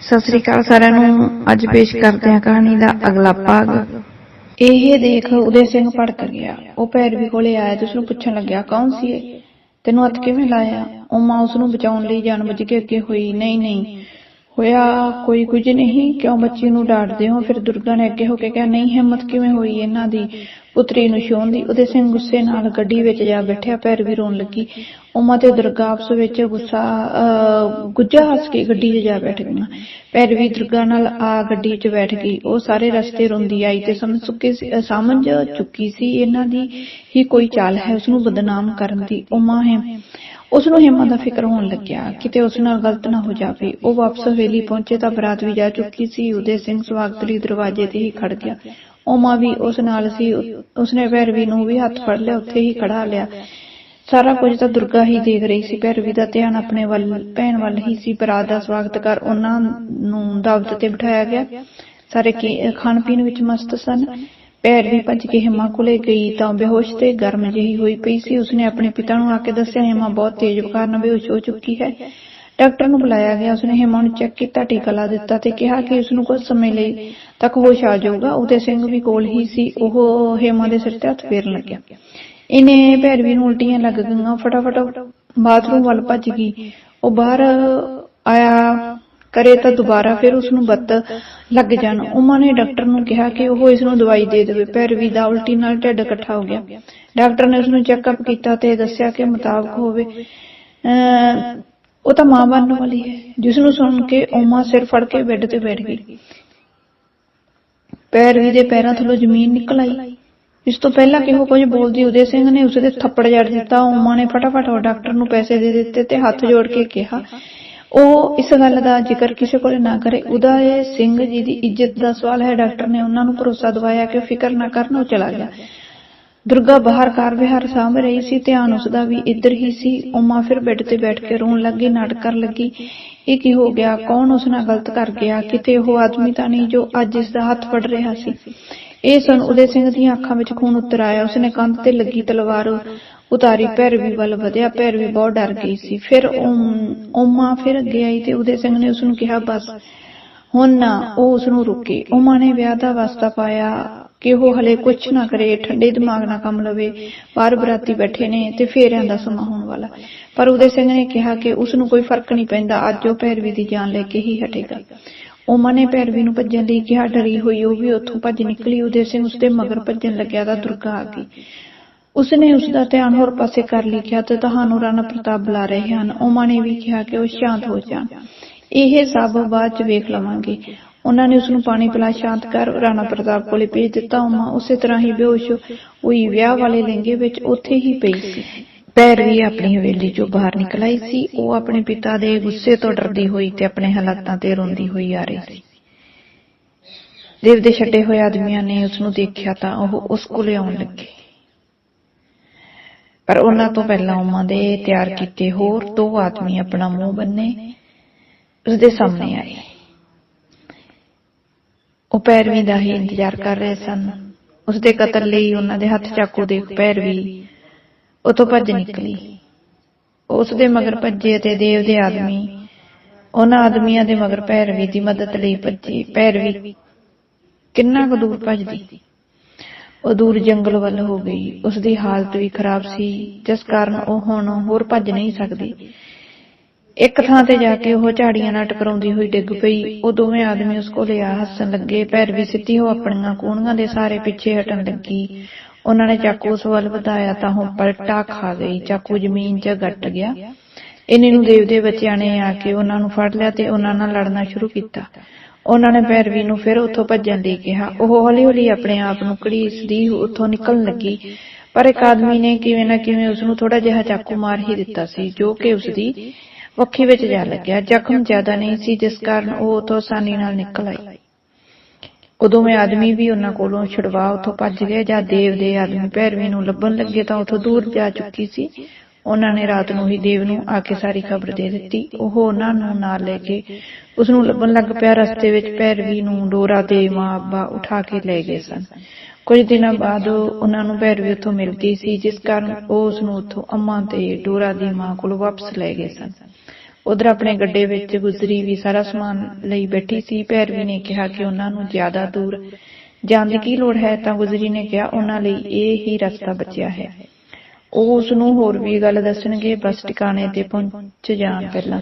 ਸਤਿ ਸ੍ਰੀ ਅਕਾਲ ਸਾਰਿਆਂ ਨੂੰ। ਅੱਜ ਪੇਸ਼ ਕਰਦੇ ਹਾਂ ਕਹਾਣੀ ਦਾ ਅਗਲਾ ਭਾਗ। ਇਹ ਦੇਖ ਉਦੇ ਸਿੰਘ ਭੜਕ ਗਿਆ। ਉਹ ਪੈਰਵੀ ਕੋਲੇ ਆਇਆ ਤੇ ਉਸਨੂੰ ਪੁੱਛਣ ਲੱਗਿਆ, ਕੌਣ ਸੀ ਇਹ? ਤੈਨੂੰ ਹੱਥ ਕਿਵੇਂ ਲਾਇਆ? ਉਹ ਮਾਂ ਉਸ ਨੂੰ ਬਚਾਉਣ ਲਈ ਜਾਨ ਜਾਣਬੁੱਝ ਕੇ ਅੱਗੇ ਹੋਈ। ਨਹੀਂ ਨਹੀਂ। ਹੋਇਆ ਕੋਈ ਕੁਝ ਨਹੀਂ ਕਿਉਂ ਬੱਚੀ ਨੂੰ ਡਾਂਟਦੇ ਹੋ? ਫਿਰ ਦੁਰਗਾ ਨੇ ਅੱਗੇ ਹੋ ਕੇ ਕਿਹਾ ਨਹੀਂ ਹਿੰਮਤ ਕਿਵੇਂ ਹੋਈ ਇਹਨਾਂ ਦੀ? ਪੁੱਤਰੀ ਨੂੰ ਛੋਹਣ ਦੀ ਉਹਦੇ ਸਿੰਘ ਗੁੱਸੇ ਨਾਲ ਗੱਡੀ ਵਿੱਚ ਜਾ ਬੈਠਿਆ ਪੈਰ ਵੀ ਰੋਣ ਲੱਗੀ। ਉਮਾ ਤੇ ਦੁਰਗਾ ਆਪਸ ਵਿੱਚ ਗੁੱਸਾ ਅਹ, ਗੁੱਜਾ ਹੱਸ ਕੇ ਗੱਡੀ 'ਚ ਜਾ ਬੈਠ ਗਈਆਂ। ਪੈਰ ਵੀ ਦੁਰਗਾ ਨਾਲ ਆ ਗੱਡੀ 'ਚ ਬੈਠ ਗਈ। ਉਹ ਸਾਰੇ ਰਸਤੇ ਰੋਂਦੀ ਆਈ ਤੇ ਸਮਝ ਚੁੱਕੀ ਸਮਝ ਚੁੱਕੀ ਸੀ ਇਹਨਾਂ ਦੀ ਹੀ ਕੋਈ ਚਾਲ ਹੈ ਉਸ ਨੂੰ ਬਦਨਾਮ ਕਰਨ ਦੀ। ਉਮਾ ਹੈ ਉਸ ਨੂੰ ਹਿੰਮਾ ਦਾ ਫਿਕਰ ਹੋਣ ਲੱਗਿਆ ਕਿਤੇ ਉਸ ਨਾਲ ਗਲਤ ਨਾ ਹੋ ਜਾਵੇ। ਉਹ ਵਾਪਸ ਹਵੇਲੀ ਪਹੁੰਚੇ ਤਾਂ ਬਰਾਤ ਵੀ ਜਾ ਚੁੱਕੀ ਸੀ। ਉਦੇ ਸਿੰਘ ਸਵਾਗਤ ਲਈ ਦਰਵਾਜ਼ੇ ਤੇ ਹੀ ਖੜ ਗਿਆ। ਉਮਾ ਵੀ ਉਸ ਨਾਲ ਸੀ। ਉਸਨੇ ਭੈਰਵੀ ਨੂੰ ਵੀ ਹੱਥ ਫੜ ਲਿਆ, ਉੱਥੇ ਹੀ ਖੜਾ ਲਿਆ। ਸਾਰਾ ਕੁਝ ਤਾਂ ਦੁਰਗਾ ਹੀ ਦੇਖ ਰਹੀ ਸੀ। ਭੈਰਵੀ ਦਾ ਧਿਆਨ ਆਪਣੇ ਵੱਲ, ਭੈਣ ਵੱਲ ਹੀ ਸੀ। ਬਰਾਤ ਦਾ ਸਵਾਗਤ ਕਰ ਉਹਨਾਂ ਨੂੰ ਦਾਵਤ ਤੇ ਬਿਠਾਇਆ ਗਿਆ। ਸਾਰੇ ਖਾਣ ਪੀਣ ਵਿੱਚ ਮਸਤ ਸਨ। ਭੈਰਵੀ ਭੱਜ ਕੇ ਹਿਮਾ ਕੋਲੇ ਗਈ ਤਾਂ ਬੇਹੋਸ਼ ਤੇ ਗਰਮ ਜਿਹੀ ਹੋਈ ਪਈ ਸੀ। ਉਸਨੇ ਆਪਣੇ ਪਿਤਾ ਨੂੰ ਆ ਕੇ ਦੱਸਿਆ, ਹਿਮਾ ਬਹੁਤ ਤੇਜ਼ ਬੁਖਾਰ ਨਾਲ ਬੇਹੋਸ਼ ਹੋ ਚੁੱਕੀ ਹੈ। ਡਾਕਟਰ ਨੂੰ ਬੁਲਾਇਆ ਗਿਆ। ਉਸਨੇ ਹਿਮਾ ਨੂੰ ਚੈੱਕ ਕੀਤਾ, ਟੀਕਾ ਲਾ ਦਿੱਤਾ ਤੇ ਕਿਹਾ ਕਿ ਉਸ ਨੂੰ ਕੁਝ ਸਮੇਂ ਲਈ ਤੱਕ ਹੋਸ਼ ਆ ਜਾਊਗਾ। ਉਹਦੇ ਸਿੰਘ ਵੀ ਕੋਲ ਹੀ ਸੀ। ਉਹ ਹਿਮਾ ਦੇ ਸਿਰ ਤੇ ਹੱਥ ਫੇਰਨ ਲੱਗਿਆ। ਇਹਨੇ ਭੈਰਵੀ ਨੂੰ ਉਲਟੀਆਂ ਲੱਗ ਗਈਆਂ। ਫਟਾਫਟ ਬਾਥਰੂਮ ਵੱਲ ਭੱਜ ਗਈ। ਉਹ ਬਾਹਰ ਆਇਆ। ਕਰੇ ਤਾਂ ਦੁਬਾਰਾ ਫਿਰ ਉਸ ਨੂੰ ਬੱਤ ਲੱਗ ਜਾਣ। ਉਮਾ ਨੇ ਡਾਕਟਰ ਨੂੰ ਕਿਹਾ ਕਿ ਉਹ ਇਸ ਨੂੰ ਦਵਾਈ ਦੇ ਦੇਵੇ। ਭੈਰਵੀ ਦਾ ਉਲਟੀ ਨਾਲ ਢਿੱਡ ਇਕੱਠਾ ਹੋ ਗਿਆ। ਡਾਕਟਰ ਨੇ ਉਸ ਨੂੰ ਚੈੱਕਅਪ ਕੀਤਾ ਤੇ ਦੱਸਿਆ ਕਿ ਮੁਤਾਬਕ ਹੋਵੇ ਉਹ ਤਾਂ ਮਾਂ ਬਣਨ ਵਾਲੀ ਹੈ। ਜਿਸ ਨੂੰ ਸੁਣ ਕੇ ਉਮਾ ਸਿਰ ਫੜ ਕੇ ਬੈੱਡ ਤੇ ਬੈਠ ਗਈ। ਪੈਰਵੀ ਦੇ ਪੈਰਾਂ ਥੱਲੋਂ ਜ਼ਮੀਨ ਨਿਕਲ ਆਈ। ਇਸ ਤੋਂ ਪਹਿਲਾਂ ਕਿ ਉਹ ਕੁਝ ਬੋਲਦੀ ਉਦੇ ਸਿੰਘ ਨੇ ਉਸਦੇ ਥੱਪੜ ਜੜ ਦਿੱਤਾ। ਉਮਾ ਨੇ ਫਟਾਫਟ ਡਾਕਟਰ ਨੂੰ ਪੈਸੇ ਦੇ ਦਿੱਤੇ ਤੇ ਹੱਥ ਜੋੜ ਕੇ ਕਿਹਾ ਉਹ ਇਸ ਗੱਲ ਦਾ ਜ਼ਿਕਰ ਕਿਸੇ ਕੋਲੇ ਨਾ ਕਰੇ। ਉਹਦਾ ਸਿੰਘ ਜੀ ਦੀ ਇੱਜ਼ਤ ਦਾ ਸਵਾਲ ਹੈ। ਡਾਕਟਰ ਨੇ ਉਹਨਾਂ ਨੂੰ ਭਰੋਸਾ ਦਿਵਾਇਆ ਕਿ ਫਿਕਰ ਨਾ ਕਰਨ, ਉਹ ਚਲਾ ਗਿਆ। ਦੁਰਗਾ ਬਾਹਰ ਕਾਰ ਵਿਹਾਰ ਸਾਂਭ ਰਹੀ ਸੀ, ਧਿਆਨ ਉਸਦਾ ਵੀ ਇੱਧਰ ਹੀ ਸੀ। ਉਮਾ ਫਿਰ ਬੈੱਡ ਤੇ ਬੈਠ ਕੇ ਰੋਣ ਲੱਗੀ, ਨਾਟਕ ਕਰਨ ਲੱਗੀ। ਇਹ ਕੀ ਹੋ ਗਿਆ? ਕੌਣ ਉਸ ਨਾਲ ਗਲਤ ਕਰ ਗਿਆ? ਕਿਤੇ ਉਹ ਆਦਮੀ ਤਾਂ ਨਹੀਂ ਜੋ ਅੱਜ ਇਸ ਦਾ ਹੱਥ ਫੜ ਰਿਹਾ ਸੀ। ਇਹ ਸੁਣ ਉਦੇ ਸਿੰਘ ਦੀਆਂ ਅੱਖਾਂ ਵਿੱਚ ਖੂਨ ਉਤਰ ਆਇਆ। ਉਸਨੇ ਕੰਧ ਤੇ ਲੱਗੀ ਤਲਵਾਰ ਉਤਾਰੀ ਭੈਰਵੀ ਵੱਲ ਵਧਿਆ ਭੈਰਵੀ ਬਹੁਤ ਡਰ ਗਈ ਸੀ। ਫਿਰ ਉਮਾ ਫਿਰ ਅੱਗੇ ਆਈ ਤੇ ਉਦੇ ਸਿੰਘ ਨੇ ਉਸ ਨੂੰ ਕਿਹਾ ਬਸ ਹੁਣ ਨਾ ਉਹ ਉਸ ਨੂੰ ਰੁਕੇ ਉਮਾ ਨੇ ਵਿਆਹ ਦਾ ਵਾਸਤਾ ਪਾਇਆ ਕਿ ਉਹ ਹਲੇ ਕੁਝ ਨਾ ਕਰੇ ਠੰਡੇ ਦਿਮਾਗ ਨਾਲ ਕੰਮ ਲਵੇ ਬਾਹਰ ਬਰਾਤੀ ਬੈਠੇ ਨੇ ਤੇ ਫੇਰਿਆਂ ਦਾ ਸਮਾਂ ਹੋਣ ਵਾਲਾ। ਪਰ ਉਦੇ ਸਿੰਘ ਨੇ ਕਿਹਾ ਕਿ ਉਸ ਨੂੰ ਕੋਈ ਫ਼ਰਕ ਨਹੀਂ ਪੈਂਦਾ ਅੱਜ ਉਹ ਭੈਰਵੀ ਦੀ ਜਾਨ ਲੈ ਕੇ ਹੀ ਹਟੇਗਾ। ਉਮਾ ਨੇ ਭੈਰਵੀ ਨੂੰ ਭੱਜਣ ਲਈ ਕਿਹਾ ਡਰੀ ਹੋਈ ਉਹ ਵੀ ਉੱਥੋਂ ਭੱਜ ਨਿਕਲੀ ਉਦੇ ਸਿੰਘ ਉਸਦੇ ਮਗਰ ਭੱਜਣ ਲੱਗਿਆ ਤਾਂ ਦੁਰਗਾ ਆ ਗਈ। ਉਸਨੇ ਉਸ ਦਾ ਧਿਆਨ ਹੋਰ ਪਾਸੇ ਕਰ ਲਿਖਿਆ ਤੇ ਤੁਹਾਨੂੰ ਰਾਣਾ ਪ੍ਰਤਾਪ ਬੁਲਾ ਰਹੇ ਹਨ। ਉਮਾ ਨੇ ਵੀ ਕਿਹਾ ਕਿ ਉਹ ਸ਼ਾਂਤ ਹੋ ਜਾਣ। ਇਹ ਸਭ ਬਾਅਦ ਚ ਵੇਖ ਲਵਾਂਗੇ। ਉਹਨਾਂ ਨੇ ਉਸ ਨੂੰ ਪਾਣੀ ਪਿਲਾ ਸ਼ਾਂਤ ਕਰ ਰਾਣਾ ਪ੍ਰਤਾਪ ਕੋਲੇ ਭੇਜ ਦਿੱਤਾ। ਉਮਾ ਉਸੇ ਤਰ੍ਹਾਂ ਹੀ ਬੇਹੋਸ਼ ਹੋਈ। ਵਿਆਹ ਵਾਲੇ ਲਹਿੰਗੇ ਵਿੱਚ ਉੱਥੇ ਹੀ ਪਈ ਸੀ। ਭੈਰਵੀ ਆਪਣੀ ਹਵੇਲੀ ਚੋਂ ਬਾਹਰ ਨਿਕਲ ਆਈ ਸੀ। ਉਹ ਆਪਣੇ ਪਿਤਾ ਦੇ ਗੁੱਸੇ ਤੋਂ ਡਰਦੀ ਹੋਈ ਤੇ ਆਪਣੇ ਹਾਲਾਤਾਂ ਤੇ ਰੋਂਦੀ ਹੋਈ ਆ ਰਹੀ ਸੀ। ਦੇਵ ਦੇ ਛੱਡੇ ਹੋਏ ਆਦਮੀਆਂ ਨੇ ਉਸ ਨੂੰ ਦੇਖਿਆ ਤਾਂ ਉਹ ਉਸ ਕੋਲੇ ਆਉਣ ਲੱਗੇ। ਪਰ ਉਹਨਾਂ ਤੋਂ ਪਹਿਲਾਂ ਉਮਾ ਦੇ ਤਿਆਰ ਕੀਤੇ ਹੋਰ ਦੋ ਆਦਮੀ ਆਪਣਾ ਮੂੰਹ ਬੰਨੇ ਉਸ ਦੇ ਸਾਹਮਣੇ ਆਏ। ਉਹ ਪੈਰਵੀ ਦਾ ਹੀ ਇੰਤਜ਼ਾਰ ਕਰ ਰਹੇ ਸਨ। ਉਸ ਦੇ ਕਤਲ ਲਈ ਉਹਨਾਂ ਦੇ ਹੱਥ ਚਾਕੂ ਦੇਖ ਪੈਰਵੀ ਉਹ ਭੱਜ ਨਿਕਲੀ। ਉਸ ਦੇ ਮਗਰ ਭੱਜੇ ਅਤੇ ਦੇਵ ਦੇ ਆਦਮੀ, ਉਹਨਾਂ ਆਦਮੀਆਂ ਦੇ ਮਗਰ ਪੈਰਵੀ ਦੀ ਮਦਦ ਲਈ ਭੱਜੇ। ਪੈਰਵੀ ਕਿੰਨਾ ਕੁ ਦੂਰ ਭੱਜਦੀ? ਉਹ ਦੂਰ ਜੰਗਲ ਵੱਲ ਹੋ ਗਈ। ਉਸ ਦੀ ਹਾਲਤ ਵੀ ਖਰਾਬ ਸੀ। ਜਿਸ ਕਾਰਨ ਉਹ ਹੁਣ ਹੋਰ ਭੱਜ ਨਹੀਂ ਸਕਦੀ। ਇੱਕ ਥਾਂ ਤੇ ਜਾ ਕੇ ਉਹ ਝਾੜੀਆਂ ਨਾਲ ਟਕਰਾਉਂਦੀ ਹੋਈ ਡਿੱਗ ਪਈ। ਉਹ ਦੋਵੇਂ ਆਦਮੀ ਉਸ ਕੋਲੇ ਆ ਹੱਸਣ ਲੱਗੇ। ਪੈਰ ਵੀ ਸਿੱਧੀ ਹੋ ਆਪਣੀਆਂ ਕੂਣੀਆਂ ਦੇ ਸਾਰੇ ਪਿੱਛੇ ਹਟਣ ਲੱਗੀ। ਉਹਨਾਂ ਨੇ ਚਾਕੂ ਉਸ ਵੱਲ ਵਧਾਇਆ ਤਾਂ ਉਹ ਪਲਟਾ ਖਾ ਗਈ। ਚਾਕੂ ਜ਼ਮੀਨ 'ਚ ਗੱਟ ਗਿਆ। ਇਹਨੇ ਨੂੰ ਦੇਵ ਦੇ ਬੱਚਿਆਂ ਨੇ ਆ ਕੇ ਉਹਨਾਂ ਨੂੰ ਫੜ ਲਿਆ ਤੇ ਉਹਨਾਂ ਨਾਲ ਲੜਨਾ ਸ਼ੁਰੂ ਕੀਤਾ। ਉਹਨਾਂ ਨੇ ਪੈਰਵੀ ਨੂੰ ਫਿਰ ਉੱਥੋਂ ਭੱਜਣ ਲਈ ਕਿਹਾ। ਉਹ ਹੌਲੀ-ਹੌਲੀ ਆਪਣੇ ਆਪ ਨੂੰ ਘੜੀਸਦੀ ਉੱਥੋਂ ਨਿਕਲਣ ਲੱਗੀ। ਪਰ ਇੱਕ ਆਦਮੀ ਨੇ ਕਿਵੇਂ ਨਾ ਕਿਵੇਂ ਉਸ ਨੂੰ ਥੋੜਾ ਜਿਹਾ ਚਾਕੂ ਮਾਰ ਹੀ ਦਿੱਤਾ ਸੀ, ਜੋ ਕਿ ਉਸ ਦੀ ਵੱਖੀ ਵਿੱਚ ਜਾ ਲੱਗਿਆ। ਜ਼ਖਮ ਜ਼ਿਆਦਾ ਨਹੀਂ ਸੀ, ਜਿਸ ਕਾਰਨ ਉਹ ਉੱਥੋਂ ਆਸਾਨੀ ਨਾਲ ਨਿਕਲ ਆਈ। ਉਦੋਂ ਮੈਂ ਆਦਮੀ ਵੀ ਉਹਨਾਂ ਕੋਲੋਂ ਛੁਡਵਾ ਉੱਥੋਂ ਭੱਜ ਗਿਆ। ਜਾਂ ਦੇਵ ਦੇ ਆਦਮੀ ਪੈਰਵੀ ਨੂੰ ਲੱਭਣ ਲੱਗੇ ਤਾਂ ਉੱਥੋਂ ਦੂਰ ਜਾ ਚੁੱਕੀ ਸੀ। ਉਹਨਾਂ ਨੇ ਰਾਤ ਨੂੰ ਹੀ ਦੇਵ ਨੂੰ ਆ ਕੇ ਸਾਰੀ ਖਬਰ ਦੇ ਦਿੱਤੀ। ਉਹ ਉਹਨਾਂ ਨੂੰ ਨਾਲ ਲੈ ਕੇ ਉਸ ਨੂੰ ਲੱਭਣ ਲੱਗ ਪਿਆ। ਰਸਤੇ ਵਿੱਚ ਭੈਰਵੀ ਨੂੰ ਡੋਰਾ ਦੇ ਮਾਂ ਉਠਾ ਕੇ ਲੈ ਗਏ ਸਨ। ਕੁਝ ਦਿਨਾਂ ਬਾਅਦ ਉਹਨਾਂ ਨੂੰ ਭੈਰਵੀ ਉੱਥੋਂ ਮਿਲ ਸੀ, ਜਿਸ ਕਾਰਨ ਉਹ ਉਸ ਨੂੰ ਉੱਥੋਂ ਅੰਮਾ ਤੇ ਡੋਰਾ ਦੀ ਮਾਂ ਕੋਲ ਵਾਪਸ ਲੈ ਗਏ ਸਨ। ਉਧਰ ਆਪਣੇ ਗੱਡੇ ਵਿੱਚ ਗੁਜ਼ਰੀ ਵੀ ਸਾਰਾ ਸਮਾਨ ਲਈ ਬੈਠੀ ਸੀ। ਭੈਰਵੀ ਨੇ ਕਿਹਾ ਕਿ ਉਹਨਾਂ ਨੂੰ ਜ਼ਿਆਦਾ ਦੂਰ ਜਾਣ ਦੀ ਕੀ ਲੋੜ ਹੈ? ਤਾਂ ਗੁਜ਼ਰੀ ਨੇ ਕਿਹਾ, ਉਹਨਾਂ ਲਈ ਇਹ ਹੀ ਰਸਤਾ ਬਚਿਆ ਹੈ। ਉਹ ਉਸ ਨੂੰ ਹੋਰ ਵੀ ਗੱਲ ਦੱਸਣਗੇ, ਬਸ ਟਿਕਾਣੇ ਤੇ ਪਹੁੰਚ ਜਾਣ ਪਹਿਲਾਂ।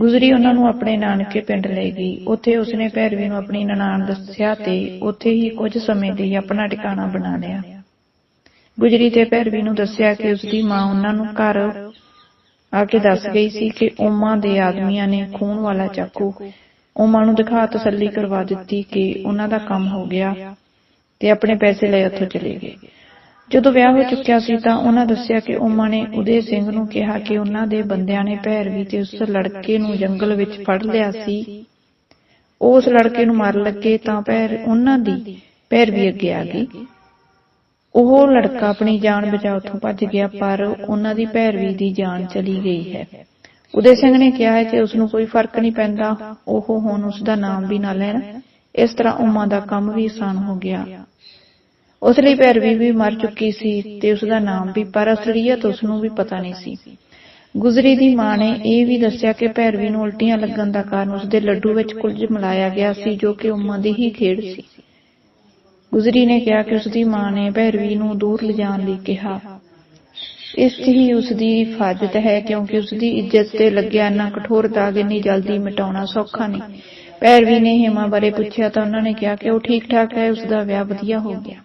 ਗੁਜ਼ਰੀ ਉਹਨਾਂ ਨੂੰ ਆਪਣੇ ਨਾਨਕੇ ਪਿੰਡ ਲੈ ਗਈ। ਉੱਥੇ ਉਸਨੇ ਭੈਰਵੀ ਨੂੰ ਆਪਣੀ ਨਨਾਣ ਦੱਸਿਆ ਤੇ ਉੱਥੇ ਹੀ ਕੁਝ ਸਮੇਂ ਲਈ ਆਪਣਾ ਟਿਕਾਣਾ ਬਣਾ ਲਿਆ। ਗੁਜਰੀ ਤੇ ਭੈਰਵੀ ਨੂੰ ਦੱਸਿਆ ਕਿ ਉਸਦੀ ਮਾਂ ਉਹਨਾਂ ਨੂੰ ਘਰ ਆ ਕੇ ਦੱਸ ਗਈ ਸੀ ਕਿ ਉਮਾ ਦੇ ਆਦਮੀਆਂ ਨੇ ਖੂਨ ਵਾਲਾ ਚਾਕੂ ਉਮਾ ਨੂੰ ਦਿਖਾ ਤਸੱਲੀ ਕਰਵਾ ਦਿੱਤੀ ਕਿ ਉਹਨਾਂ ਦਾ ਕੰਮ ਹੋ ਗਿਆ ਤੇ ਆਪਣੇ ਪੈਸੇ ਲੈ ਉੱਥੋਂ ਚਲੇ ਗਏ। ਜਦੋਂ ਵਿਆਹ ਹੋ ਚੁੱਕਿਆ ਸੀ ਤਾਂ ਉਹਨਾਂ ਦੱਸਿਆ ਕਿ ਉਮਾ ਨੇ ਉਦੇ ਸਿੰਘ ਨੂੰ ਕਿਹਾ ਕਿ ਉਹਨਾਂ ਦੇ ਬੰਦਿਆਂ ਨੇ ਭੈਰਵੀ ਤੇ ਉਸ ਲੜਕੇ ਨੂੰ ਜੰਗਲ ਵਿੱਚ ਫੜ ਲਿਆ ਸੀ। ਉਹ ਉਸ ਲੜਕੇ ਨੂੰ ਮਾਰਨ ਲੱਗੇ ਤਾਂ ਭੈਰ ਉਹਨਾਂ ਦੀ ਭੈਰਵੀ ਅੱਗੇ ਆ ਗਈ। ਉਹ ਲੜਕਾ ਆਪਣੀ ਜਾਨ ਬਚਾ ਉੱਥੋਂ ਭੱਜ ਗਿਆ, ਪਰ ਉਹਨਾਂ ਦੀ ਭੈਰਵੀ ਦੀ ਜਾਨ ਚਲੀ ਗਈ ਹੈ। ਉਦੇ ਸਿੰਘ ਨੇ ਕਿਹਾ ਹੈ ਕਿ ਉਸ ਨੂੰ ਕੋਈ ਫ਼ਰਕ ਨਹੀਂ ਪੈਂਦਾ, ਉਹ ਹੁਣ ਉਸ ਦਾ ਨਾਮ ਵੀ ਨਾ ਲੈਣ। ਇਸ ਤਰ੍ਹਾਂ ਉਮਾ ਦਾ ਕੰਮ ਵੀ ਆਸਾਨ ਹੋ ਗਿਆ। ਉਸ ਲਈ ਭੈਰਵੀ ਵੀ ਮਰ ਚੁੱਕੀ ਸੀ ਤੇ ਉਸ ਦਾ ਨਾਮ ਵੀ ਪਰ ਅਸਲੀਅਤ ਉਸ ਨੂੰ ਵੀ ਪਤਾ ਨਹੀਂ ਸੀ। ਗੁਜ਼ਰੀ ਦੀ ਮਾਂ ਨੇ ਇਹ ਵੀ ਦੱਸਿਆ ਕਿ ਭੈਰਵੀ ਨੂੰ ਉਲਟੀਆਂ ਲੱਗਣ ਦਾ ਕਾਰਨ ਉਸ ਦੇ ਲੱਡੂ ਵਿੱਚ ਕੁਝ ਮਿਲਾਇਆ ਗਿਆ ਸੀ ਜੋ ਕਿ ਉਮਾ ਦੀ ਹੀ ਖੇਡ ਸੀ। ਗੁਜ਼ਰੀ ਨੇ ਕਿਹਾ ਕਿ ਉਸ ਦੀ ਮਾਂ ਨੇ ਭੈਰਵੀ ਨੂੰ ਦੂਰ ਲਿਜਾਣ ਲਈ ਕਿਹਾ। ਇਸ 'ਚ ਹੀ ਉਸ ਦੀ ਫਾਜ਼ਤ ਹੈ ਕਿਉਂਕਿ ਉਸ ਦੀ ਇੱਜ਼ਤ ਤੇ ਲੱਗਿਆ ਇੰਨਾ ਕਠੋਰ ਦਾਗ ਇੰਨੀ ਜਲਦੀ ਮਿਟਾਉਣਾ ਸੌਖਾ ਨਹੀਂ। ਭੈਰਵੀ ਨੇ ਹੇਮਾ ਬਾਰੇ ਪੁੱਛਿਆ ਤਾਂ ਉਹਨਾਂ ਨੇ ਕਿਹਾ ਕਿ ਉਹ ਠੀਕ ਠਾਕ ਹੈ ਉਸ ਦਾ ਵਿਆਹ ਵਧੀਆ ਹੋ ਗਿਆ।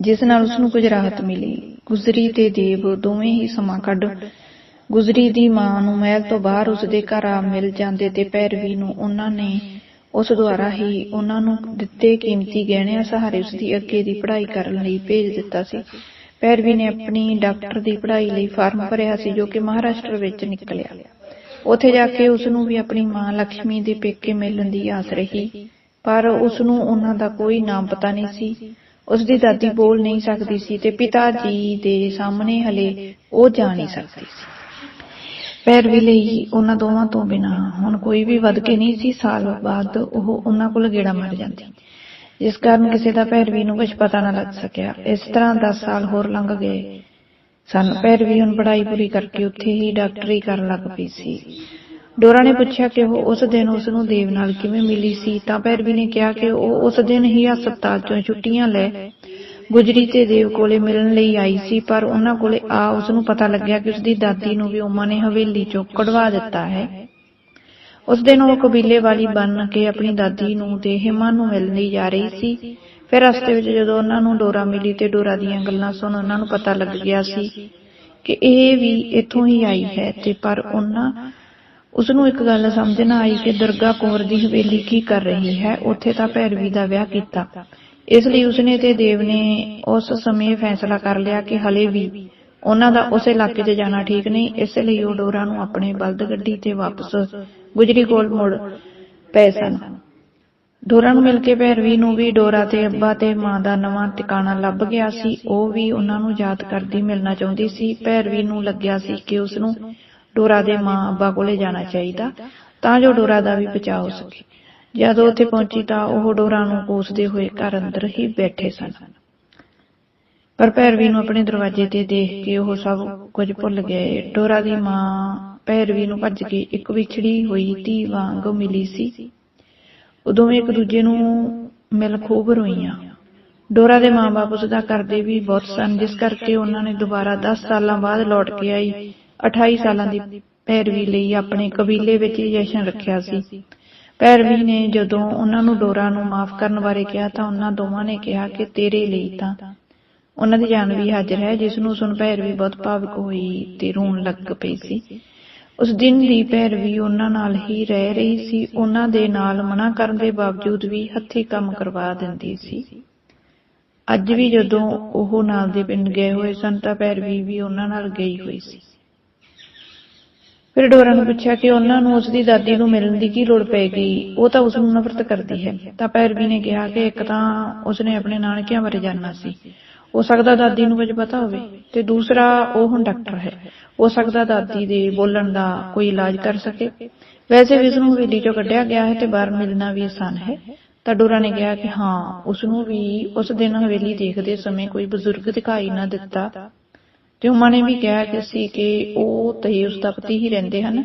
ਜਿਸ ਨਾਲ ਉਸ ਨੂੰ ਕੁਝ ਰਾਹਤ ਮਿਲੀ। ਗੁਜ਼ਰੀ ਤੇ ਦੇਵ ਦੋਵੇਂ ਹੀ ਸਮਾਂ ਕੱਢ। ਗੁਜ਼ਰੀ ਦੀ ਮਾਂ ਨੂੰ ਮਹਿਲ ਤੋਂ ਬਾਹਰ ਉਸ ਦੇ ਘਰ ਆ ਮਿਲ ਜਾਂਦੇ ਤੇ ਭੈਰਵੀ ਨੂੰ ਉਹਨਾਂ ਨੇ ਉਸ ਦੁਆਰਾ ਹੀ ਉਹਨਾਂ ਨੂੰ ਦਿੱਤੇ ਕੀਮਤੀ ਗਹਿਣਿਆਂ ਸਹਾਰੇ ਉਸ ਦੀ ਅੱਗੇ ਦੀ ਪੜ੍ਹਾਈ ਕਰਨ ਲਈ ਭੇਜ ਦਿੱਤਾ ਸੀ। ਪੈਰਵੀ ਨੇ ਆਪਣੀ ਡਾਕਟਰ ਦੀ ਪੜ੍ਹਾਈ ਲਈ ਫਾਰਮ ਭਰਿਆ ਸੀ ਜੋ ਕਿ ਮਹਾਰਾਸ਼ਟਰ ਵਿੱਚ ਨਿਕਲਿਆ। ਉੱਥੇ ਜਾ ਕੇ ਉਸ ਨੂੰ ਵੀ ਆਪਣੀ ਮਾਂ ਲక్ష్ਮੀ ਦੇ ਪੇਕੇ ਮਿਲਣ ਦੀ ਆਸ ਰਹੀ। ਪਰ ਉਸ ਨੂੰ ਉਹਨਾਂ ਦਾ ਕੋਈ ਨਾਮ ਪਤਾ ਨਹੀਂ ਸੀ। ਉਸ ਦੀ ਦਾਦੀ ਬੋਲ ਨਹੀਂ ਸਕਦੀ ਸੀ ਤੇ ਪਿਤਾ ਜੀ ਦੇ ਸਾਹਮਣੇ ਹਲੇ ਉਹ ਜਾ ਨਹੀਂ ਸਕਦੀ ਸੀ। ਪੈਰਵੀ ਲਈ ਉਹਨਾਂ ਦੋਵਾਂ ਤੋਂ ਬਿਨਾ। ਹੁਣ ਕੋਈ ਵੀ ਵੱਧ ਕੇ ਨਹੀਂ ਸੀ, ਸਾਲ ਬਾਅਦ ਉਹ ਉਹਨਾਂ ਕੋਲ ਗੇੜਾ ਮਾਰ ਜਾਂਦੀ। ਜਿਸ ਕਾਰਨ ਕਿਸੇ ਦਾ ਪੈਰਵੀ ਨੂੰ ਕੁਝ ਪਤਾ ਨਾ ਲੱਗ ਸਕਿਆ। ਇਸ ਤਰ੍ਹਾਂ 10 ਸਾਲ ਹੋਰ ਲੰਘ ਗਏ ਸਨ। ਪੈਰਵੀ ਹੁਣ ਪੜ੍ਹਾਈ ਪੂਰੀ ਕਰਕੇ ਉੱਥੇ ਹੀ ਡਾਕਟਰੀ ਕਰਨ ਲੱਗ ਪਈ ਸੀ। ਡੋਰਾ ਨੇ ਪੁੱਛਿਆ ਕਿ ਉਹ ਉਸ ਦਿਨ ਉਸ ਨੂੰ ਦੇਵ ਨਾਲ ਕਿਵੇਂ ਮਿਲੀ ਸੀ, ਤਾਂ ਭੈਰਵੀ ਨੇ ਕਿਹਾ ਕਿ ਉਹ ਉਸ ਦਿਨ ਹੀ ਹਸਪਤਾਲ ਚੋਂ ਛੁੱਟੀਆਂ ਲੈ ਗੁਜਰੀ ਤੇ ਦੇਵ ਕੋਲੇ ਮਿਲਣ ਲਈ ਆਈ ਸੀ, ਪਰ ਉਹਨਾਂ ਕੋਲੇ ਆ ਉਸ ਨੂੰ ਪਤਾ ਲੱਗਿਆ ਕਿ ਉਸ ਦੀ ਦਾਦੀ ਨੂੰ ਵੀ ਉਮਾ ਨੇ ਹਵੇਲੀ ਚੋਂ ਕਢਵਾ ਦਿੱਤਾ ਹੈ। ਉਸ ਦਿਨ ਉਹ ਕਬੀਲੇ ਵਾਲੀ ਬਣ ਕੇ ਆਪਣੀ ਦਾਦੀ ਨੂੰ ਤੇ ਹਿਮਾ ਨੂੰ ਮਿਲਣ ਲਈ ਜਾ ਰਹੀ ਸੀ। ਫਿਰ ਰਸਤੇ ਵਿੱਚ ਜਦੋਂ ਉਹਨਾਂ ਨੂੰ ਡੋਰਾ ਮਿਲੀ ਤੇ ਡੋਰਾ ਦੀਆਂ ਗੱਲਾਂ ਸੁਣ ਉਹਨਾਂ ਨੂੰ ਪਤਾ ਲੱਗ ਗਿਆ ਸੀ ਕਿ ਇਹ ਵੀ ਇੱਥੋਂ ਹੀ ਆਈ ਹੈ ਤੇ ਪਰ ਉਹਨਾਂ ਉਸ ਨੂੰ ਇੱਕ ਗੱਲ ਸਮਝ ਨਾ ਆਈ ਕਿ ਦੁਰਗਾ ਕੌਰ ਦੀ ਹਵੇਲੀ ਕੀ ਕਰ ਰਹੀ ਹੈ, ਉੱਥੇ ਤਾਂ ਭੈਰਵੀ ਦਾ ਵਿਆਹ ਕੀਤਾ। ਇਸ ਲਈ ਉਸਨੇ ਤੇ ਦੇਵ ਨੇ ਉਸ ਸਮੇਂ ਫੈਸਲਾ ਕਰ ਲਿਆ ਕਿ ਹਲੇ ਵੀ ਉਹਨਾਂ ਦਾ ਉਸ ਇਲਾਕੇ 'ਚ ਜਾਣਾ ਠੀਕ ਨਹੀਂ, ਇਸ ਲਈ ਉਹ ਡੋਰਾ ਨੂੰ ਆਪਣੇ ਬਲਦ ਗੱਡੀ ਤੇ ਵਾਪਸ ਗੁਜਰੀ ਕੋਲ ਮੁੜ ਪਏ ਸਨ। ਡੋਰਾ ਨੂੰ ਮਿਲ ਕੇ ਭੈਰਵੀ ਨੂੰ ਵੀ ਡੋਰਾ ਤੇ ਅੱਬਾ ਤੇ ਮਾਂ ਦਾ ਨਵਾਂ ਟਿਕਾਣਾ ਲੱਭ ਗਿਆ ਸੀ। ਉਹ ਵੀ ਉਹਨਾਂ ਨੂੰ ਯਾਦ ਕਰਦੀ ਮਿਲਣਾ ਚਾਹੁੰਦੀ ਸੀ। ਭੈਰਵੀ ਨੂੰ ਲੱਗਿਆ ਸੀ ਕਿ ਉਸ ਨੂੰ ਡੋਰਾ ਦੇ ਮਾਂ ਅੱਬਾ ਕੋਲੇ ਜਾਣਾ ਚਾਹੀਦਾ, ਤਾਂ ਜੋ ਡੋਰਾ ਦਾ ਵੀ ਬਚਾਅ ਹੋ ਸਕੇ। ਜਦੋਂ ਉੱਥੇ ਪਹੁੰਚੀ ਤਾਂ ਉਹ ਡੋਰਾ ਨੂੰ ਕੋਸਦੇ ਹੋਏ ਘਰ ਅੰਦਰ ਹੀ ਬੈਠੇ ਸਨ। ਪਰ ਭੈਰਵੀ ਨੂੰ ਆਪਣੇ ਦਰਵਾਜ਼ੇ ਤੇ ਦੇਖ ਕੇ ਉਹ ਸਭ ਕੁਝ ਭੁੱਲ ਗਏ। ਡੋਰਾ ਦੀ ਮਾਂ ਭੈਰਵੀ ਨੂੰ ਭੱਜ ਕੇ ਇੱਕ ਵਿਛੜੀ ਹੋਈ ਧੀ ਵਾਂਗ ਮਿਲੀ ਸੀ। ਉਹ ਦੋਵੇਂ ਇੱਕ ਦੂਜੇ ਨੂੰ ਮਿਲ ਖੂਬ ਰੋਈਆਂ। ਡੋਰਾ ਦੇ ਮਾਂ-ਬਾਪ ਉਸ ਦਾ ਕਰਦੇ ਵੀ ਬਹੁਤ ਸਨ, ਜਿਸ ਕਰਕੇ ਉਹਨਾਂ ਨੇ ਦੁਬਾਰਾ 10 ਸਾਲਾਂ ਬਾਅਦ ਲੌਟ ਕੇ ਆਈ। 28 ਸਾਲਾਂ ਦੀ ਪੈਰਵੀ ਲਈ ਆਪਣੇ ਕਬੀਲੇ ਵਿੱਚ ਜਸ਼ਨ ਰੱਖਿਆ ਸੀ। ਪੈਰਵੀ ਨੇ ਜਦੋਂ ਉਹਨਾਂ ਨੂੰ ਡੋਰਾ ਨੂੰ ਮਾਫ ਕਰਨ ਬਾਰੇ ਕਿਹਾ ਤਾਂ ਉਹਨਾਂ ਦੋਵਾਂ ਨੇ ਕਿਹਾ ਕਿ ਤੇਰੇ ਲਈ ਤਾਂ ਉਹਨਾਂ ਦੀ ਜਾਨ ਵੀ ਹਾਜ਼ਰ ਹੈ ਜਿਸ ਨੂੰ ਸੁਣ ਪੈਰਵੀ ਬਹੁਤ ਭਾਵੁਕ ਹੋਈ ਤੇ ਰੋਣ ਲੱਗ ਪਈ ਸੀ। ਉਸ ਦਿਨ ਦੀ ਪੈਰਵੀ ਉਹਨਾਂ ਨਾਲ ਹੀ ਰਹਿ ਰਹੀ ਸੀ। ਉਹਨਾਂ ਦੇ ਨਾਲ ਮਨਾ ਕਰਨ ਦੇ ਬਾਵਜੂਦ ਵੀ ਹੱਥੀ ਕੰਮ ਕਰਵਾ ਦਿੰਦੀ ਸੀ। ਅੱਜ ਵੀ ਜਦੋਂ ਉਹ ਨਾਲ ਦੇ ਪਿੰਡ ਗਏ ਹੋਏ ਸਨ ਤਾਂ ਪੈਰਵੀ ਵੀ ਉਹਨਾਂ ਨਾਲ ਗਈ ਹੋਈ ਸੀ ਫਿਰ ਡੋਰਾ ਨੂੰ ਪੁੱਛਿਆ ਕਿ ਉਹਨਾਂ ਨੂੰ ਉਸ ਦੀ ਦਾਦੀ ਨੂੰ ਮਿਲਣ ਦੀ ਕੀ ਲੋੜ ਪਏਗੀ? ਉਹ ਤਾਂ ਉਸ ਨੂੰ ਨਫ਼ਰਤ ਕਰਦੀ ਹੈ। ਤਾਂ ਪੈਰਵੀ ਨੇ ਕਿਹਾ ਕਿ ਇੱਕ ਤਾਂ ਉਸਨੇ ਆਪਣੇ ਨਾਨਕਿਆਂ ਬਾਰੇ ਜਾਣਨਾ ਸੀ। ਹੋ ਸਕਦਾ ਦਾਦੀ ਨੂੰ ਕੁਝ ਪਤਾ ਹੋਵੇ। ਤੇ ਦੂਸਰਾ, ਉਹ ਹੁਣ ਡਾਕਟਰ ਹੈ। ਹੋ ਸਕਦਾ ਦਾਦੀ ਦੇ ਬੋਲਣ ਦਾ ਕੋਈ ਇਲਾਜ ਕਰ ਸਕੇ। ਵੈਸੇ ਵੀ ਉਸ ਨੂੰ ਹਵੇਲੀ ਚੋਂ ਕੱਢਿਆ ਗਿਆ ਹੈ ਤੇ ਬਾਹਰ ਮਿਲਣਾ ਵੀ ਆਸਾਨ ਹੈ। ਤਾਂ ਡੋਰਾ ਨੇ ਕਿਹਾ ਕਿ ਹਾਂ ਉਸ ਨੂੰ ਵੀ ਉਸ ਦਿਨ ਹਵੇਲੀ ਦੇਖਦੇ ਸਮੇਂ ਕੋਈ ਬਜ਼ੁਰਗ ਦਿਖਾਈ ਨਾ ਦਿੱਤਾ। ਤੇ ਉਮਾ ਨੇ ਵੀ ਕਿਹਾ ਕਿ ਸੀ ਕਿ ਉਹ ਤੇ ਉਸਦਾ ਪਤੀ ਹੀ ਰਹਿੰਦੇ ਹਨ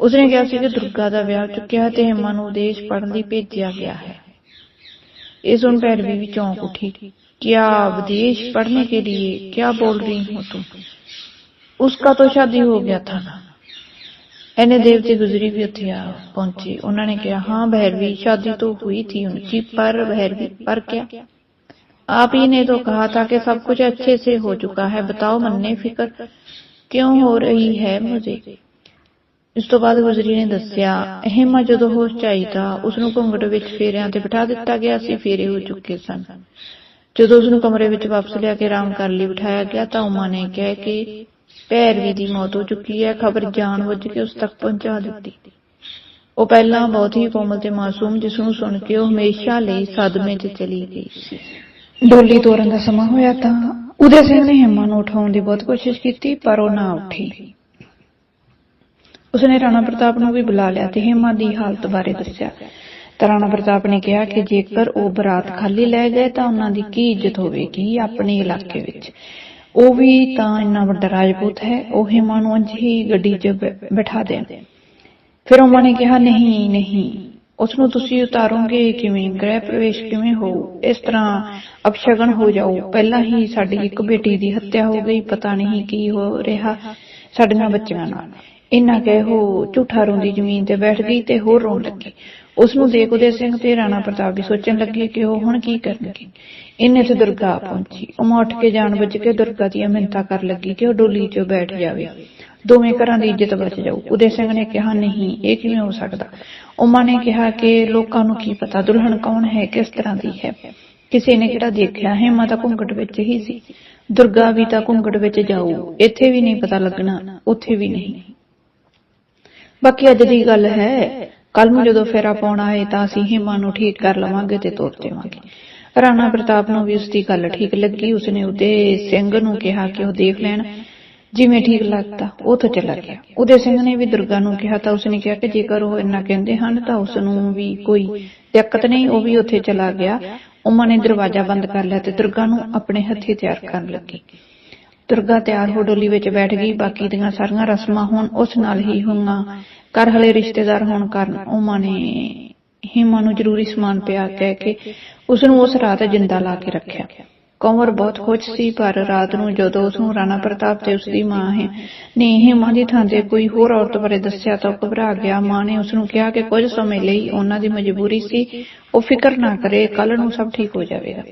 ਉਸਨੇ ਕਿਹਾ ਸੀ ਕਿ ਦੁਰਗਾ ਦਾ ਵਿਆਹ ਹੋ ਚੁੱਕਿਆ ਹੈ ਤੇ ਹਿਮਾ ਨੂੰ ਵਿਦੇਸ਼ ਪੜ੍ਹਨ ਲਈ ਭੇਜਿਆ ਗਿਆ ਹੈ ये सुन पैरवी भी चौंक उठी क्या विदेश पढ़ने के लिए क्या बोल रही हो तुम उसका तो शादी हो गया था ना एने देवते गुजरी भी ਉੱਥੇ ਆ ਪਹੁੰਚੇ ਉਹਨਾਂ ਨੇ ਕਿਹਾ ਹਾਂ भैरवी शादी तो हुई थी उनकी पर भैरवी पर क्या आप ही ने तो कहा था कि सब कुछ अच्छे से हो चुका है बताओ मन्ने फिक्र क्यों हो रही है मुझे ਇਸ ਤੋਂ ਬਾਅਦ ਗੁਜਰੀ ਨੇ ਦੱਸਿਆ ਹਿਮਾ ਜਦੋਂ ਹੋਸ਼ ਚ ਆਈ ਤਾਂ ਉਸ ਨੂੰ ਘੁੰਗਟ ਵਿੱਚ ਫੇਰਿਆਂ ਤੇ ਬਿਠਾ ਦਿੱਤਾ ਗਿਆ ਸੀ ਫੇਰੇ ਹੋ ਚੁੱਕੇ ਸਨ ਜਦੋਂ ਉਸ ਨੂੰ ਕਮਰੇ ਵਿੱਚ ਵਾਪਸ ਲਿਆ ਕੇ ਆਰਾਮ ਕਰਨ ਲਈ ਬਿਠਾਇਆ ਗਿਆ ਤਾਂ ਉਮਾ ਨੇ ਕਿਹਾ ਕਿ ਭੈਰਵੀ ਦੀ ਮੌਤ ਹੋ ਚੁੱਕੀ ਹੈ ਖਬਰ ਜਾਣਬੁੱਝ ਕੇ ਉਸ ਤੱਕ ਪਹੁੰਚਾ ਦਿੱਤੀ ਉਹ ਪਹਿਲਾਂ ਬਹੁਤ ਹੀ ਕੋਮਲ ਤੇ ਮਾਸੂਮ ਜਿਸ ਨੂੰ ਸੁਣ ਕੇ ਉਹ ਹਮੇਸ਼ਾ ਲਈ ਸਦਮੇ 'ਚ ਚਲੀ ਗਈ ਸੀ ਡੋਲੀ ਤੋਰਨ ਦਾ ਸਮਾਂ ਹੋਇਆ ਤਾਂ ਉਦੇ ਸਿੰਘ ਨੇ ਹਿਮਾ ਨੂੰ ਉਠਾਉਣ ਦੀ ਬਹੁਤ ਕੋਸ਼ਿਸ਼ ਕੀਤੀ, ਪਰ ਉਹ ਨਾ ਉੱਠੀ। ਉਸਨੇ ਰਾਣਾ ਪ੍ਰਤਾਪ ਨੂੰ ਵੀ ਬੁਲਾ ਲਿਆ ਤੇ ਹਿਮਾ ਦੀ ਹਾਲਤ ਬਾਰੇ ਦੱਸਿਆ। ਤਾਂ ਰਾਣਾ ਪ੍ਰਤਾਪ ਨੇ ਕਿਹਾ ਕਿ ਜੇਕਰ ਉਹ ਬਰਾਤ ਖਾਲੀ ਲੈ ਗਏ ਤਾਂ ਉਹਨਾਂ ਦੀ ਕੀ ਇੱਜ਼ਤ ਹੋਵੇਗੀ ਆਪਣੇ ਇਲਾਕੇ ਵਿੱਚ। ਉਹ ਵੀ ਤਾਂ ਇੰਨਾ ਵੱਡਾ ਰਾਜਪੂਤ ਹੈ, ਉਹ ਹਿਮਾ ਨੂੰ ਅੰਜ ਹੀ ਗੱਡੀ 'ਚ ਬ- ਬਿਠਾ ਦੇਣ। ਫਿਰ ਉਹਨਾਂ ਨੇ ਕਿਹਾ, ਨਹੀਂ ਨਹੀਂ। ਉਸ ਨੂੰ ਤੁਸੀਂ ਉਤਾਰੋਗੇ ਕਿਵੇਂ? ਗ੍ਰਹਿ ਪ੍ਰਵੇਸ਼ ਕਿਵੇਂ ਹੋ ਇਸ ਤਰ੍ਹਾਂ ਅਪਸ਼ਗਨ ਹੋ ਜਾਓ ਪਹਿਲਾਂ ਹੀ ਸਾਡੀ ਇੱਕ ਬੇਟੀ ਦੀ ਹੱਤਿਆ ਹੋ ਗਈ। ਪਤਾ ਨਹੀਂ ਕੀ ਹੋ ਰਿਹਾ ਸਾਡੀਆਂ ਬੱਚਿਆਂ ਨਾਲ। ਇੰਨਾ ਕਹਿ ਉਹ ਝੂਠਾ ਰੋਂਦੀ ਜ਼ਮੀਨ ਤੇ ਬੈਠ ਗਈ ਤੇ ਹੋਰ ਰੋਣ ਲੱਗੀ। ਉਸ ਨੂੰ ਦੇਖ ਉਦੇ ਸਿੰਘ ਤੇ ਰਾਣਾ ਪ੍ਰਤਾਪ ਵੀ ਸੋਚਣ ਲੱਗੇ ਕਿ ਉਹ ਹੁਣ ਕੀ ਕਰਨਗੇ। ਇੰਨੇ ਤੇ ਦੁਰਗਾ ਆ ਪਹੁੰਚੀ। ਉਹ ਉੱਠ ਕੇ ਜਾਣ ਬੁੱਝ ਕੇ ਦੁਰਗਾ ਦੀ ਮਿੰਤਾ ਕਰਨ ਲੱਗੀ ਕਿ ਉਹ ਡੋਲੀ 'ਚ ਬੈਠ ਜਾਵੇ। ਦੋਵੇਂ ਘਰਾਂ ਦੀ ਇੱਜ਼ਤ ਬਚ ਜਾਊ। ਉਦੇ ਸਿੰਘ ਨੇ ਕਿਹਾ, ਨਹੀਂ, ਇਹ ਕਿਵੇਂ ਹੋ ਸਕਦਾ? ਉਮਾ ਨੇ ਕਿਹਾ ਕਿ ਲੋਕਾਂ ਨੂੰ ਕੀ ਪਤਾ, ਦੁਲਹਨ ਕੌਣ ਹੈ, ਕਿਸ ਤਰ੍ਹਾਂ ਦੀ ਹੈ। ਕਿਸੇ ਨੇ ਕਿਹੜਾ ਦੇਖਿਆ? ਹੈ ਮਾਤਾ ਘੁੰਗਟ ਵਿੱਚ ਹੀ ਸੀ। ਦੁਰਗਾ ਵੀ ਤਾਂ ਘੁੰਗਟ ਵਿੱਚ ਜਾਊ। ਇੱਥੇ ਵੀ ਨਹੀਂ ਪਤਾ ਲੱਗਣਾ, ਉੱਥੇ ਵੀ ਨਹੀਂ। ਬਾਕੀ ਅੱਜ ਦੀ ਗੱਲ ਹੈ ਕੱਲ ਨੂੰ ਜਦੋਂ ਫੇਰਾ ਪਾਉਣਾ ਆਏ ਤਾਂ ਅਸੀਂ ਹਿਮਾ ਨੂੰ ਠੀਕ ਕਰ ਲਵਾਂਗੇ ਤੇ ਤੋਰ ਦੇਵਾਂਗੇ। ਰਾਣਾ ਪ੍ਰਤਾਪ ਨੂੰ ਵੀ ਉਸ ਦੀ ਗੱਲ ਠੀਕ ਲੱਗੀ। ਉਸਨੇ ਉਹਦੇ ਸਿੰਘ ਨੂੰ ਕਿਹਾ ਕਿ ਉਹ ਦੇਖ ਲੈਣ ਜਿਵੇਂ ਠੀਕ ਲੱਗਦਾ, ਉਹ ਚਲਾ ਗਿਆ। ਉਹਦੇ ਸਿੰਘ ਨੇ ਵੀ ਦੁਰਗਾ ਨੂੰ ਕਿਹਾ ਤਾਂ ਉਸਨੇ ਕਿਹਾ ਕਿ ਜੇਕਰ ਉਹ ਇੰਨਾ ਕਹਿੰਦੇ ਹਨ ਤਾਂ ਉਸ ਨੂੰ ਵੀ ਕੋਈ ਦਿੱਕਤ ਨਹੀਂ, ਉਹ ਵੀ ਉੱਥੇ ਚਲਾ ਗਿਆ। ਉਮਾ ਨੇ ਦਰਵਾਜ਼ਾ ਬੰਦ ਕਰ ਲਿਆ ਤੇ ਦੁਰਗਾ ਨੂੰ ਆਪਣੇ ਹੱਥੀ ਤਿਆਰ ਕਰਨ ਲੱਗੀ। ਦੁਰਗਾ ਤਿਆਰ ਹੋ ਡੋਲੀ ਵਿੱਚ ਬੈਠ ਗਈ, ਬਾਕੀ ਦੀਆਂ ਸਾਰੀਆਂ ਰਸਮਾਂ ਹੁਣ ਉਸ ਨਾਲ ਹੀ ਹੋਈਆਂ। ਕਰ ਹਲੇ ਰਿਸ਼ਤੇਦਾਰ ਹੋਣ ਕਾਰਨ ਉਮਾ ਨੇ ਹਿਮਾ ਨੂੰ ਜ਼ਰੂਰੀ ਸਮਾਨ ਪਿਆ ਕਹਿ ਕੇ ਉਸ ਨੂੰ ਉਸ ਰਾਤ ਜਿੰਦਾ ਲਾ ਕੇ ਰੱਖਿਆ। ਕੰਵਰ ਬਹੁਤ ਖੁਸ਼ ਸੀ, ਪਰ ਰਾਤ ਨੂੰ ਜਦੋਂ ਉਸ ਨੂੰ ਰਾਣਾ ਪ੍ਰਤਾਪ ਤੇ ਉਸ ਦੀ ਮਾਂ ਨੇ ਹਿਮਾ ਦੀ ਥਾਂ ਤੇ ਕੋਈ ਹੋਰ ਔਰਤ ਬਾਰੇ ਦੱਸਿਆ ਤਾਂ ਉਹ ਘਬਰਾ ਗਿਆ। ਮਾਂ ਨੇ ਉਸ ਨੂੰ ਕਿਹਾ ਕਿ ਕੁਝ ਸਮੇਂ ਲਈ ਉਹਨਾਂ ਦੀ ਮਜਬੂਰੀ ਸੀ, ਉਹ ਫਿਕਰ ਨਾ ਕਰੇ ਕੱਲ ਨੂੰ ਸਭ ਠੀਕ ਹੋ ਜਾਵੇਗਾ।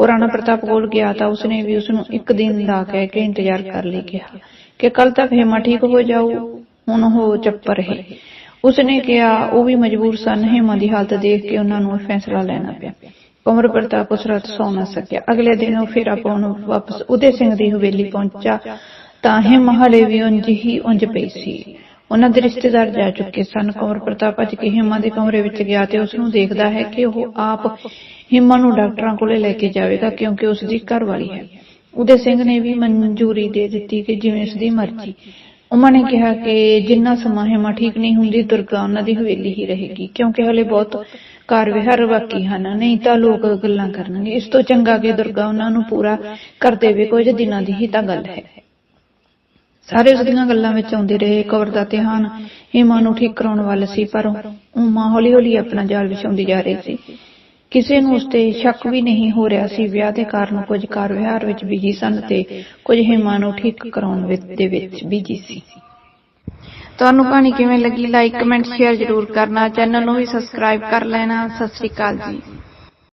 ਉਹ ਰਾਣਾ ਪ੍ਰਤਾਪ ਕੋਲ ਗਿਆ ਤਾਂ ਉਸਨੇ ਵੀ ਉਸ ਨੂੰ ਇੱਕ ਦਿਨ ਦਾ ਕਹਿ ਕੇ ਇੰਤਜ਼ਾਰ ਕਰ ਲਈ ਕਿਹਾ ਕਿ ਕੱਲ ਤੱਕ ਹੇਮਾ ਠੀਕ ਹੋ ਜਾਊ। ਹੁਣ ਉਹ ਚੁੱਪ ਰਹੇ। ਉਸਨੇ ਕਿਹਾ, ਉਹ ਵੀ ਮਜਬੂਰ ਸਨ, ਹਿਮਾ ਦੀ ਹਾਲਤ ਦੇਖ ਕੇ ਉਹਨਾਂ ਨੂੰ ਫੈਸਲਾ ਲੈਣਾ ਪਿਆ। ਕਮਰ ਪ੍ਰਤਾਪ ਉਸ ਰਾਤ ਸੌ ਨਾ ਸਕਿਆ। ਅਗਲੇ ਦਿਨ ਉਹ ਫੇਰਾ ਪਾਉਣ ਵਾਪਸ ਉਦੇ ਸਿੰਘ ਦੀ ਹਵੇਲੀ ਪਹੁੰਚਾ ਤਾਂ ਹਿਮਾ ਹਲੇ ਵੀ ਉਂਝ ਹੀ ਉਂਝ ਪਈ ਸੀ। ਉਹਨਾਂ ਦੇ ਰਿਸ਼ਤੇਦਾਰ ਜਾ ਚੁੱਕੇ ਸਨ। ਕਮਰ ਪ੍ਰਤਾਪ ਅੱਜ ਕੇ ਹਿਮਾ ਦੇ ਕਮਰੇ ਵਿੱਚ ਗਿਆ ਤੇ ਉਸ ਨੂੰ ਦੇਖਦਾ ਹੈ ਕਿ ਉਹ ਆਪ ਹਿਮਾ ਨੂੰ ਡਾਕਟਰਾਂ ਕੋਲੇ ਲੈ ਕੇ ਜਾਵੇਗਾ ਕਿਉਂਕਿ ਉਸ ਦੀ ਘਰ ਹੈ। ਉਦੇ ਸਿੰਘ ਨੇ ਵੀ ਮਨਜ਼ੂਰੀ ਦੇ ਦਿੱਤੀ ਕਿ ਜਿਵੇਂ ਉਸ ਦੀ ਮਰਜ਼ੀ। ਉਹਨਾਂ ਨੇ ਕਿਹਾ ਕਿ ਜਿੰਨਾ ਸਮਾਂ ਹਿਮਾ ਠੀਕ ਨਹੀਂ ਹੁੰਦੀ, ਦੁਰਗਾ ਉਹਨਾਂ ਦੀ ਹਵੇਲੀ ਹੀ ਰਹੇਗੀ, ਕਿਉਂਕਿ ਹਲੇ ਬਹੁਤ ਕਾਰ ਵਿਹਾਰ ਬਾਕੀ ਹਨ, ਨਹੀਂ ਤਾਂ ਲੋਕ ਗੱਲਾਂ ਕਰਨਗੇ। ਇਸ ਤੋਂ ਚੰਗਾ ਕਿ ਦੁਰਗਾ ਉਹਨਾਂ ਨੂੰ ਪੂਰਾ ਕਰ ਦੇਵੇ ਕੁਝ ਦਿਨਾਂ ਦੀ ਹੀ ਤਾਂ ਗੱਲ ਹੈ। ਸਾਰੇ ਉਸ ਦੀਆਂ ਗੱਲਾਂ ਵਿੱਚ ਆਉਂਦੇ ਰਹੇ ਕਵਰ ਦਾ ਧਿਆਨ ਹਿਮਾ ਨੂੰ ਠੀਕ ਕਰਾਉਣ ਵੱਲ ਸੀ, ਪਰ ਉਮਾ ਹੌਲੀ ਹੌਲੀ ਆਪਣਾ ਜਾਲ ਵਿਛਾਉਂਦੀ ਜਾ ਰਹੀ ਸੀ। ਕਿਸੇ ਨੂੰ ਉਸ ਤੇ ਸ਼ੱਕ ਵੀ ਨਹੀਂ ਹੋ ਰਿਹਾ ਸੀ, ਵਿਆਹ ਦੇ ਕਾਰਨ ਕੁਝ ਕਾਰ ਵਿਹਾਰ ਵਿੱਚ ਬਿਜ਼ੀ ਸਨ ਤੇ ਕੁਝ ਹਿਮਾ ਨੂੰ ਠੀਕ ਕਰਾਉਣ ਦੇ ਵਿੱਚ ਬਿਜ਼ੀ ਸੀ। ਤੁਹਾਨੂੰ ਕਹਾਣੀ ਕਿਵੇਂ ਲੱਗੀ? ਲਾਈਕ ਕਮੈਂਟ ਸ਼ੇਅਰ ਜ਼ਰੂਰ ਕਰਨਾ। ਚੈਨਲ ਨੂੰ ਵੀ ਸਬਸਕ੍ਰਾਈਬ ਕਰ ਲੈਣਾ। ਸਤਿ ਸ਼੍ਰੀ ਅਕਾਲ ਜੀ।